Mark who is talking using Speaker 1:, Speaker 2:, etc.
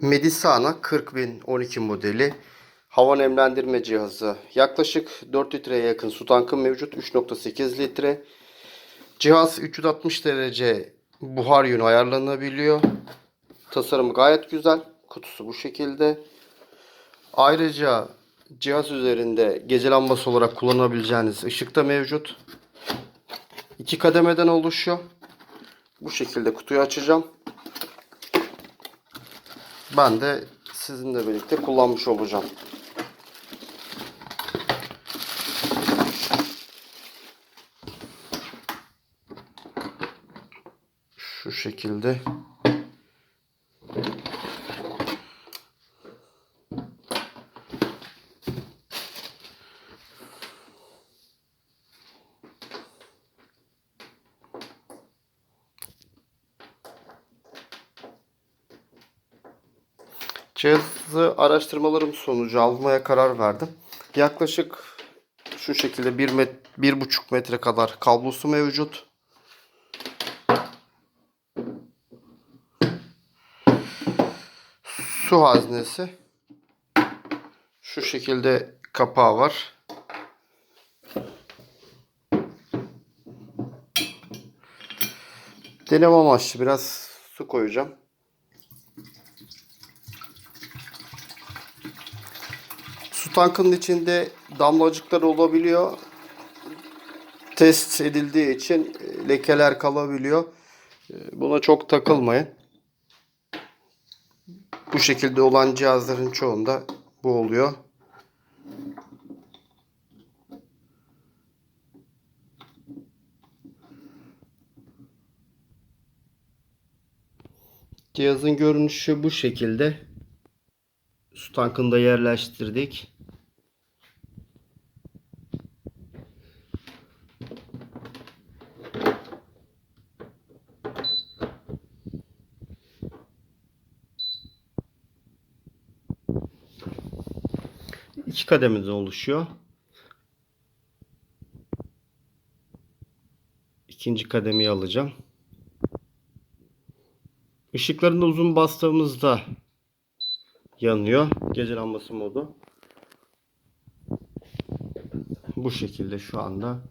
Speaker 1: Medisana 40012 modeli hava nemlendirme cihazı. Yaklaşık 4 litreye yakın su tankı mevcut. 3.8 litre. Cihaz 360 derece buhar yönü ayarlanabiliyor. Tasarımı gayet güzel. Kutusu bu şekilde. Ayrıca cihaz üzerinde gece lambası olarak kullanabileceğiniz ışık da mevcut. İki kademeden oluşuyor. Bu şekilde kutuyu açacağım. Ben de sizinle birlikte kullanmış olacağım. Şu şekilde. Cihazı araştırmalarım sonucu almaya karar verdim. Yaklaşık şu şekilde 1 met 1,5 metre kadar kablosu mevcut. Su haznesi. Şu şekilde kapağı var. Deneme amaçlı biraz su koyacağım. Su tankının içinde damlacıklar olabiliyor. Test edildiği için e, lekeler kalabiliyor. E, Buna çok takılmayın. Bu şekilde olan cihazların çoğunda bu oluyor. Cihazın görünüşü bu şekilde. Su tankını da yerleştirdik. İki kademede oluşuyor. İkinci kademeyi alacağım. Işıklarını da uzun bastığımızda yanıyor. Gece lambası modu. Bu şekilde şu anda